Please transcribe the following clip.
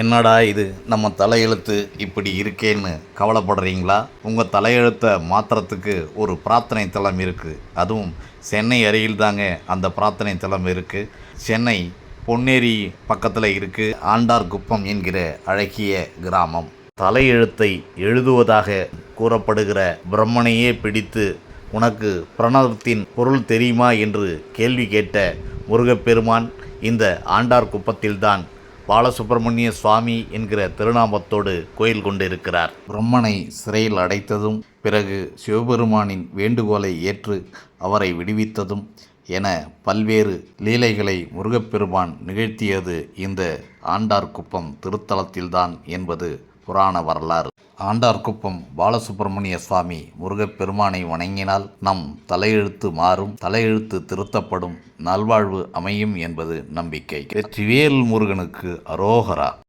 என்னடா இது? நம்ம தலையெழுத்து இப்படி இருக்கேன்னு கவலைப்படுறீங்களா? உங்கள் தலையெழுத்தை மாற்றுறதுக்கு ஒரு பிரார்த்தனை தலம் இருக்குது அதுவும் சென்னை அருகில் தாங்க அந்த பிரார்த்தனை தலம் இருக்குது சென்னை பொன்னேரி பக்கத்தில் இருக்குது ஆண்டார் குப்பம் என்கிற அழகிய கிராமம். தலையெழுத்தை எழுதுவதாக கூறப்படுகிற பிரம்மனையே பிடித்து உனக்கு பிரணவத்தின் பொருள் தெரியுமா? என்று கேள்வி கேட்ட முருகப்பெருமான் இந்த ஆண்டார் குப்பத்தில்தான் பாலசுப்பிரமணிய சுவாமி என்கிற திருநாமத்தோடு கோயில் கொண்டிருக்கிறார். பிரம்மனை சிறையில் அடைத்ததும் பிறகு சிவபெருமானின் வேண்டுகோளை ஏற்று அவரை விடுவித்ததும் என பல்வேறு லீலைகளை முருகப்பெருமான் நிகழ்த்தியது இந்த ஆண்டார்குப்பம் திருத்தலத்தில்தான் என்பது புராண வரலாறு. ஆண்டார்குப்பம் பாலசுப்பிரமணிய சுவாமி முருகப்பெருமானை வணங்கினால் நம் தலையெழுத்து மாறும் தலையெழுத்து திருத்தப்படும் நல்வாழ்வு அமையும் என்பது நம்பிக்கை. வெற்றிவேல் முருகனுக்கு அரோகரா.